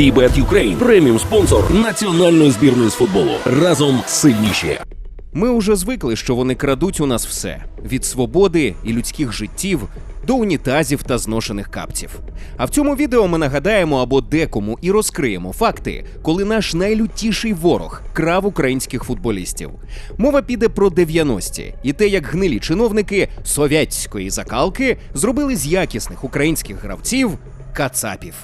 Вібет Юкрейн преміум спонсор національної збірної з футболу. Разом сильніші. Ми уже звикли, що вони крадуть у нас все: від свободи і людських життів до унітазів та зношених капців. А в цьому відео ми нагадаємо або декому і розкриємо факти, коли наш найлютіший ворог крав українських футболістів. Мова піде про 90-ті і те, як гнилі чиновники совєтської закалки зробили з якісних українських гравців кацапів.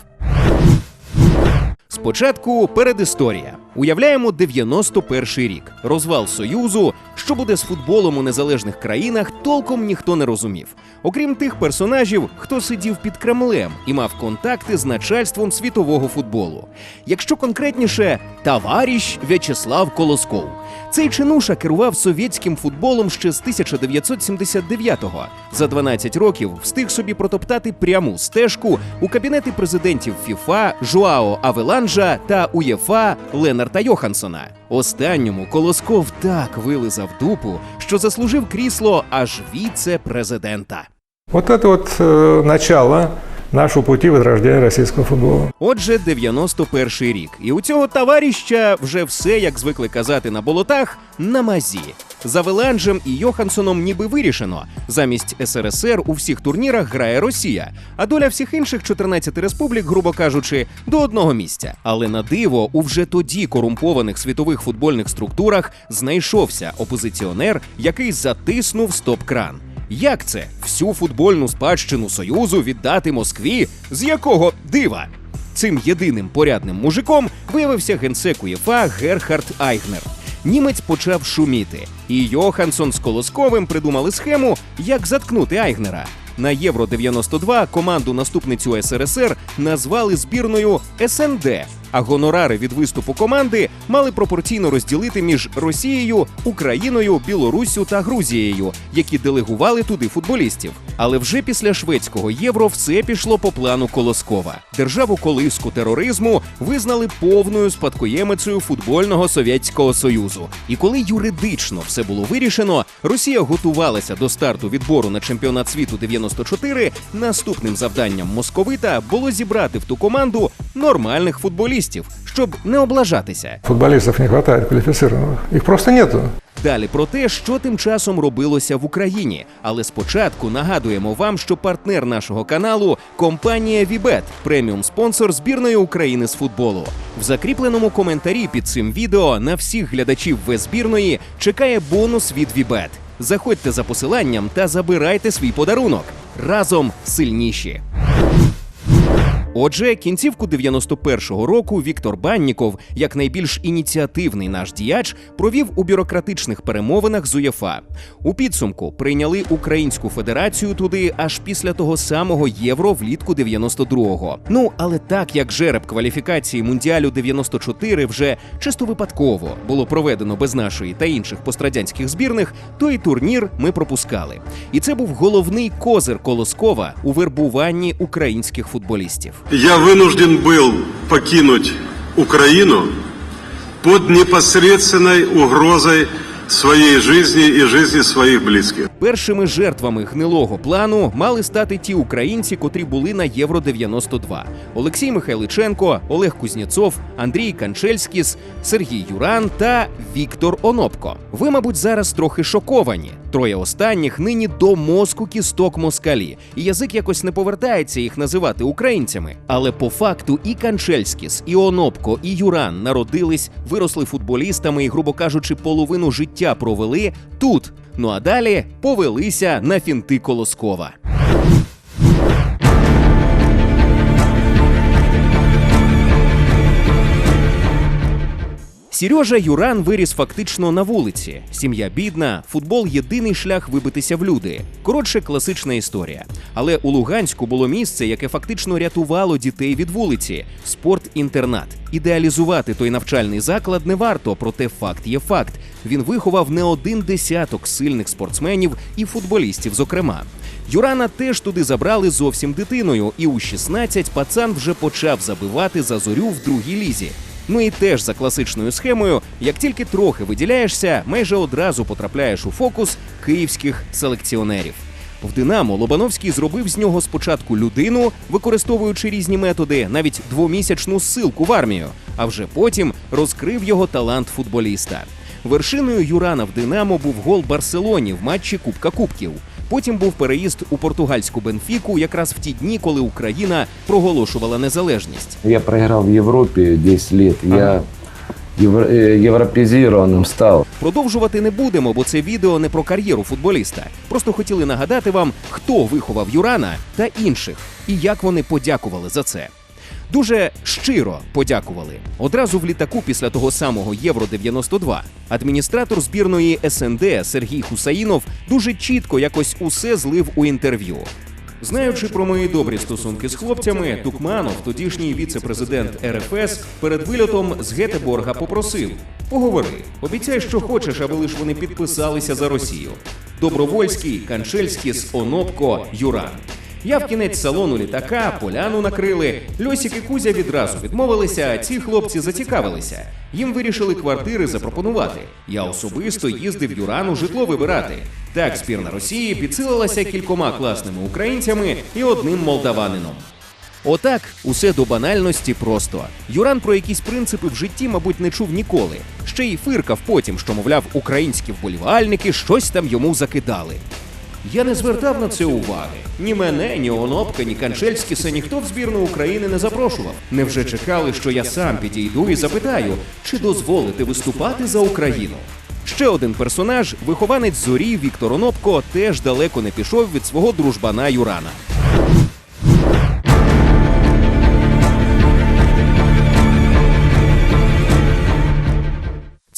Спочатку передісторія. Уявляємо 91-й рік. Розвал Союзу, що буде з футболом у незалежних країнах, толком ніхто не розумів. Окрім тих персонажів, хто сидів під Кремлем і мав контакти з начальством світового футболу. Якщо конкретніше, товариш В'ячеслав Колосков. Цей чинуша керував совєтським футболом ще з 1979-го. За 12 років встиг собі протоптати пряму стежку у кабінети президентів ФІФА Жуао Авеланжа та УЄФА Ленарта Йохансона. Останньому Колосков так вилизав дупу, що заслужив крісло аж віце-президента. Вот это вот э, начало нашего пути возрождения российского футбола. Отже, 91-й рік, і у цього товаріща вже все, як звикли казати на болотах, на мазі. За Веланджем і Йохансоном ніби вирішено. Замість СРСР у всіх турнірах грає Росія, а доля всіх інших 14 республік, грубо кажучи, до одного місця. Але на диво, у вже тоді корумпованих світових футбольних структурах знайшовся опозиціонер, який затиснув стоп-кран. Як це всю футбольну спадщину Союзу віддати Москві? З якого дива? Цим єдиним порядним мужиком виявився генсек УЄФА Герхард Айгнер. Німець почав шуміти, і Йоханссон з Колосковим придумали схему, як заткнути Айгнера. На Євро 92 команду наступницю СРСР назвали збірною СНД, а гонорари від виступу команди мали пропорційно розділити між Росією, Україною, Білоруссю та Грузією, які делегували туди футболістів. Але вже після шведського євро все пішло по плану Колоскова. Державу колиску тероризму визнали повною спадкоємицею футбольного совєтського союзу. І коли юридично все було вирішено, Росія готувалася до старту відбору на чемпіонат світу 94, Наступним завданням московита було зібрати в ту команду нормальних футболістів, щоб не облажатися. Футболистов не хватает квалифицированных. Их просто нету. Далі про те, що тим часом робилося в Україні. Але спочатку нагадуємо вам, що партнер нашого каналу компанія Вібет, преміум спонсор збірної України з футболу. В закріпленому коментарі під цим відео на всіх глядачів В збірної чекає бонус від Вібет. Заходьте за посиланням та забирайте свій подарунок. Разом сильніші. Отже, кінцівку 91-го року Віктор Банніков, як найбільш ініціативний наш діяч, провів у бюрократичних перемовинах з УЄФА. У підсумку прийняли Українську Федерацію туди аж після того самого євро влітку 92-го. Ну але так як жереб кваліфікації мундіалю 94 вже чисто випадково було проведено без нашої та інших пострадянських збірних, то і турнір ми пропускали. І це був головний козир Колоскова у вербуванні українських футболістів. Я вынужден был покинуть Украину под непосредственной угрозой своей жизни и жизни своих близких. Першими жертвами гнилого плану мали стати ті українці, котрі були на Євро 92 Олексій Михайличенко, Олег Кузнєцов, Андрій Канчельськіс, Сергій Юран та Віктор Онопко. Ви, мабуть, зараз трохи шоковані. Троє останніх нині до мозку кісток москалі, і язик якось не повертається їх називати українцями. Але по факту і Канчельськіс, і Онопко, і Юран народились, виросли футболістами і, грубо кажучи, половину життя провели тут. Ну а далі повелися на фінти Колоскова. Сережа Юран виріс фактично на вулиці. Сім'я бідна, футбол єдиний шлях вибитися в люди. Коротше, класична історія. Але у Луганську було місце, яке фактично рятувало дітей від вулиці спорт-інтернат. Ідеалізувати той навчальний заклад не варто, проте факт є факт. Він виховав не один десяток сильних спортсменів і футболістів, зокрема. Юрана теж туди забрали зовсім дитиною, і у 16 пацан вже почав забивати за зорю в другій лізі. Ну і теж за класичною схемою, як тільки трохи виділяєшся, майже одразу потрапляєш у фокус київських селекціонерів. В Динамо Лобановський зробив з нього спочатку людину, використовуючи різні методи, навіть двомісячну ссилку в армію, а вже потім розкрив його талант футболіста. Вершиною Юрана в Динамо був гол Барселоні в матчі Кубка Кубків. Потім був переїзд у португальську Бенфіку якраз в ті дні, коли Україна проголошувала незалежність. Я проиграл в Европе 10 лет. Я евро- э, европезированным стал. Продовжувати не будемо, бо це відео не про кар'єру футболіста. Просто хотіли нагадати вам, хто виховав Юрана та інших, і як вони подякували за це. Дуже щиро подякували. Одразу в літаку після того самого Євро 92 адміністратор збірної СНД Сергій Хусаїнов дуже чітко якось усе злив у інтерв'ю. Знаючи про мої добрі стосунки з хлопцями, Тукманов, тодішній віце-президент РФС, перед вильотом з Гетеборга попросив: поговори, обіцяй, що хочеш, аби лиш вони підписалися за Росію. Добровольський, Канчельськіс, Онопко, Юран. Я в кінець салону літака, поляну накрили. Льосік і Кузя відразу відмовилися, а ці хлопці зацікавилися. Їм вирішили квартири запропонувати. Я особисто їздив Юрану житло вибирати. Так, збірна Росії підсилилася кількома класними українцями і одним молдаванином. Отак, усе до банальності просто. Юран про якісь принципи в житті, мабуть, не чув ніколи. Ще й фиркав потім, що, мовляв, українські вболівальники щось там йому закидали. Я не звертав на це уваги. Ні мене, ні Онопка, ні Канчельськіса ніхто в збірну України не запрошував. Невже чекали, що я сам підійду і запитаю, чи дозволите виступати за Україну? Ще один персонаж, вихованець зорі Віктор Онопко, теж далеко не пішов від свого дружбана Юрана.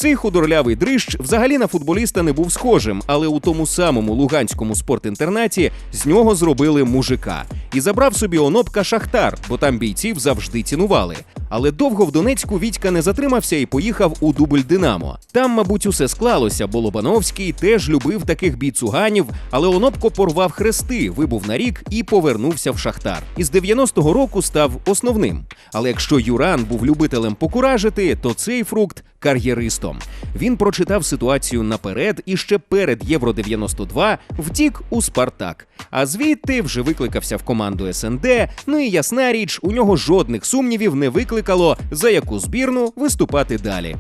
Цей худорлявий дрищ взагалі на футболіста не був схожим, але у тому самому луганському спортінтернаті з нього зробили мужика і забрав собі онопка Шахтар, бо там бійців завжди цінували. Але довго в Донецьку Вітька не затримався і поїхав у дубль Динамо. Там, мабуть, усе склалося, бо Лобановський теж любив таких бійцуганів, але Онопко порвав хрести, вибув на рік і повернувся в Шахтар. Із 90-го року став основним. Але якщо Юран був любителем покуражити, то цей фрукт кар'єристом. Він прочитав ситуацію наперед і ще перед Євро 92 втік у Спартак. А звідти вже викликався в команду СНД. Ну і ясна річ, у нього жодних сумнівів не викликало, за яку збірну виступати далі.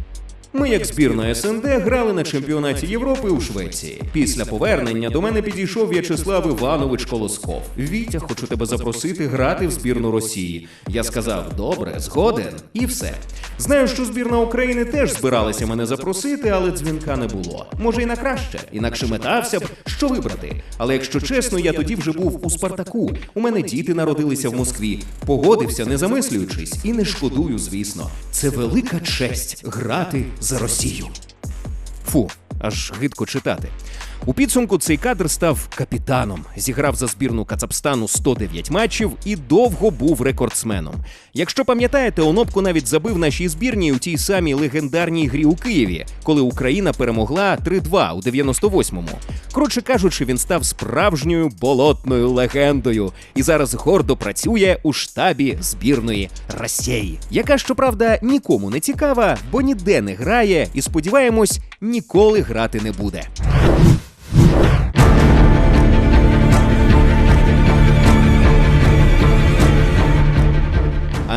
Ми, як збірна СНД, грали на чемпіонаті Європи у Швеції. Після повернення до мене підійшов В'ячеслав Іванович Колосков. Вітя, хочу тебе запросити грати в збірну Росії. Я сказав, добре, згоден, і все. Знаю, що збірна України теж збиралася мене запросити, але дзвінка не було. Може, і на краще, інакше метався б, що вибрати. Але якщо чесно, я тоді вже був у Спартаку. У мене діти народилися в Москві. Погодився, не замислюючись, і не шкодую, звісно. Це велика честь грати за Росію. Фу, аж гидко читати. У підсумку цей кадр став капітаном, зіграв за збірну Кацапстану 109 матчів і довго був рекордсменом. Якщо пам'ятаєте, Онопко навіть забив нашій збірній у тій самій легендарній грі у Києві, коли Україна перемогла 3-2 у 98-му. Коротше кажучи, він став справжньою болотною легендою і зараз гордо працює у штабі збірної Росії, яка щоправда нікому не цікава, бо ніде не грає, і сподіваємось, ніколи грати не буде.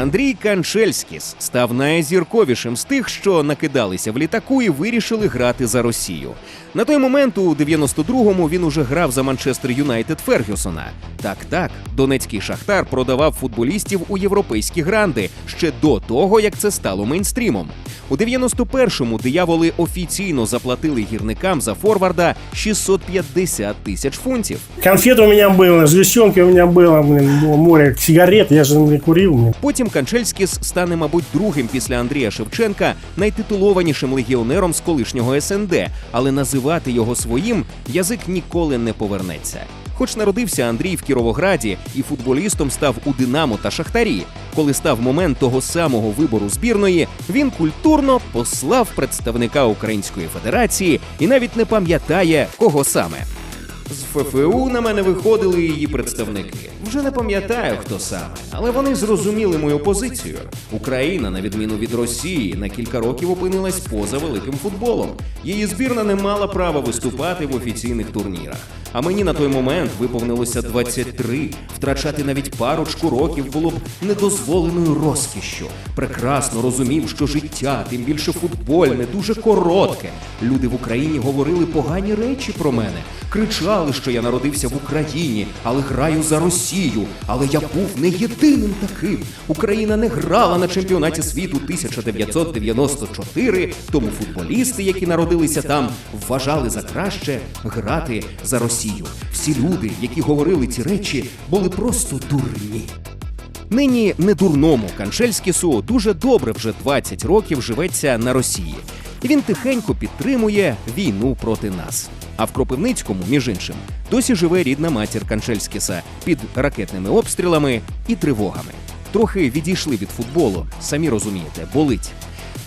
Андрій Канчельськіс став найзірковішим з тих, що накидалися в літаку і вирішили грати за Росію. На той момент, у 92-му, він уже грав за Манчестер Юнайтед Фергюсона. Так, так, донецький шахтар продавав футболістів у європейські гранди ще до того, як це стало мейнстрімом. У 91-му дияволи офіційно заплатили гірникам за форварда 650 тисяч фунтів. Конфет у меня было, сгущенки у меня было, блин, было море сигарет, я же не курил. блин. Потім Канчельськіс стане, мабуть, другим після Андрія Шевченка найтитулованішим легіонером з колишнього СНД, але називати його своїм язик ніколи не повернеться. Хоч народився Андрій в Кіровограді і футболістом став у Динамо та Шахтарі. Коли став момент того самого вибору збірної, він культурно послав представника Української Федерації і навіть не пам'ятає, кого саме. З ФФУ на мене виходили її представники. Вже не пам'ятаю, хто саме, але вони зрозуміли мою позицію. Україна, на відміну від Росії, на кілька років опинилась поза великим футболом. Її збірна не мала права виступати в офіційних турнірах. А мені на той момент виповнилося 23. Втрачати навіть парочку років було б недозволеною розкішшю. Прекрасно розумів, що життя, тим більше футбольне, дуже коротке. Люди в Україні говорили погані речі про мене, кричали, що я народився в Україні, але граю за Росію. Але я був не єдиним таким. Україна не грала на чемпіонаті світу 1994, тому футболісти, які народилися там, вважали за краще грати за Росію. Всі люди, які говорили ці речі, були просто дурні. Нині не дурному Канчельськісу дуже добре вже 20 років живеться на Росії. Він тихенько підтримує війну проти нас. А в Кропивницькому, між іншим, досі живе рідна матір Канчельськіса під ракетними обстрілами і тривогами. Трохи відійшли від футболу, самі розумієте, болить.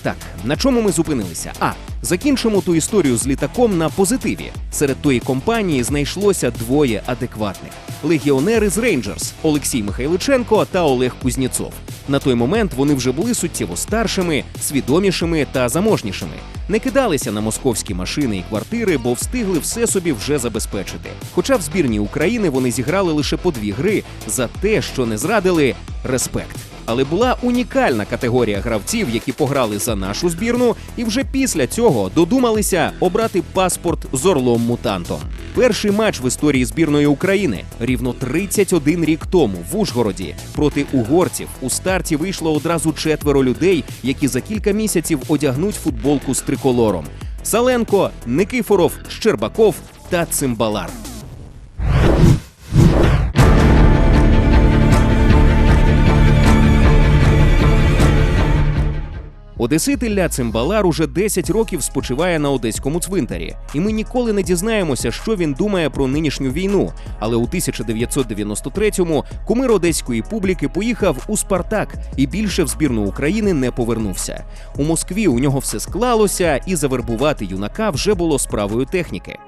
Так, на чому ми зупинилися? А закінчимо ту історію з літаком на позитиві. Серед тої компанії знайшлося двоє адекватних: легіонери з Рейнджерс Олексій Михайличенко та Олег Кузніцов. На той момент вони вже були суттєво старшими, свідомішими та заможнішими. Не кидалися на московські машини і квартири, бо встигли все собі вже забезпечити. Хоча в збірній України вони зіграли лише по дві гри за те, що не зрадили респект. Але була унікальна категорія гравців, які пограли за нашу збірну, і вже після цього додумалися обрати паспорт з орлом мутантом. Перший матч в історії збірної України рівно 31 рік тому в Ужгороді проти угорців у старті вийшло одразу четверо людей, які за кілька місяців одягнуть футболку з триколором: Саленко, Никифоров, Щербаков та Цимбалар. Одесит Ілля Цимбалар уже 10 років спочиває на одеському цвинтарі, і ми ніколи не дізнаємося, що він думає про нинішню війну. Але у 1993-му кумир одеської публіки поїхав у Спартак і більше в збірну України не повернувся. У Москві у нього все склалося, і завербувати юнака вже було справою техніки.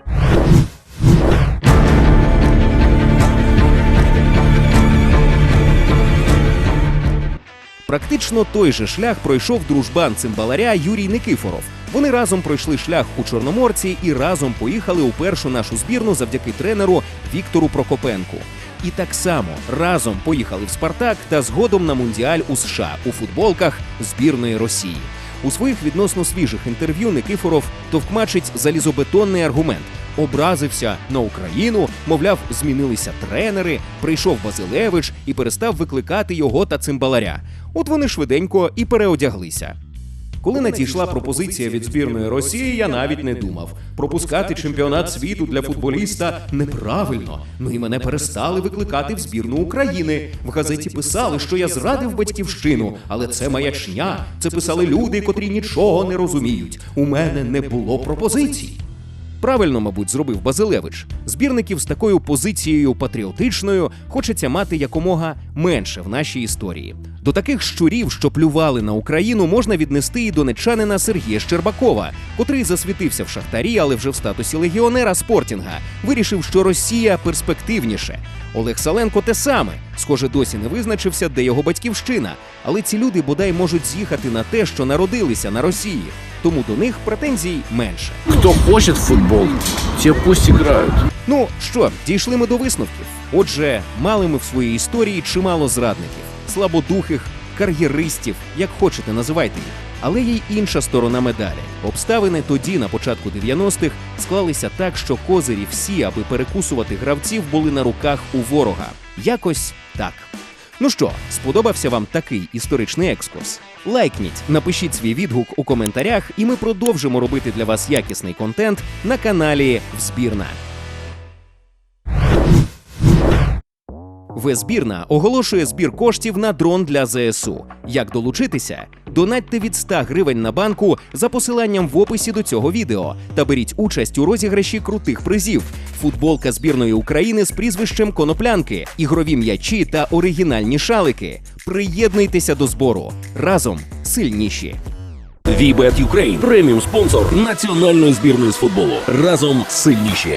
Практично той же шлях пройшов дружбан цимбаларя Юрій Никифоров. Вони разом пройшли шлях у Чорноморці і разом поїхали у першу нашу збірну завдяки тренеру Віктору Прокопенку. І так само разом поїхали в Спартак та згодом на мундіаль у США у футболках збірної Росії. У своїх відносно свіжих інтерв'ю Никифоров товкмачить залізобетонний аргумент. Образився на Україну, мовляв, змінилися тренери, прийшов Базилевич і перестав викликати його та цимбаларя. От вони швиденько і переодяглися. Коли надійшла пропозиція від збірної Росії, я навіть не думав. Пропускати чемпіонат світу для футболіста неправильно. Ну і мене перестали викликати в збірну України. В газеті писали, що я зрадив батьківщину, але це маячня. Це писали люди, котрі нічого не розуміють. У мене не було пропозицій. Правильно, мабуть, зробив Базилевич. Збірників з такою позицією патріотичною хочеться мати якомога менше в нашій історії. До таких щурів, що плювали на Україну, можна віднести і донечанина Сергія Щербакова, котрий засвітився в шахтарі, але вже в статусі легіонера Спортінга. Вирішив, що Росія перспективніше. Олег Саленко те саме. Схоже, досі не визначився, де його батьківщина. Але ці люди бодай можуть з'їхати на те, що народилися на Росії. Тому до них претензій менше. Кто хочет в футбол, те пусть играют. Ну що, дійшли ми до висновків. Отже, мали ми в своїй історії чимало зрадників, слабодухих, кар'єристів, як хочете, називайте їх. Але є й інша сторона медалі. Обставини тоді, на початку 90-х, склалися так, що козирі всі, аби перекусувати гравців, були на руках у ворога. Якось так. Ну що, сподобався вам такий історичний екскурс? Лайкніть, напишіть свій відгук у коментарях, і ми продовжимо робити для вас якісний контент на каналі Взбірна. Везбірна оголошує збір коштів на дрон для ЗСУ. Як долучитися? Донатьте від 100 гривень на банку за посиланням в описі до цього відео та беріть участь у розіграші крутих призів: футболка збірної України з прізвищем Коноплянки, ігрові м'ячі та оригінальні шалики. Приєднуйтеся до збору разом сильніші. Вібет Юкрейн преміум спонсор національної збірної з футболу. Разом сильніші.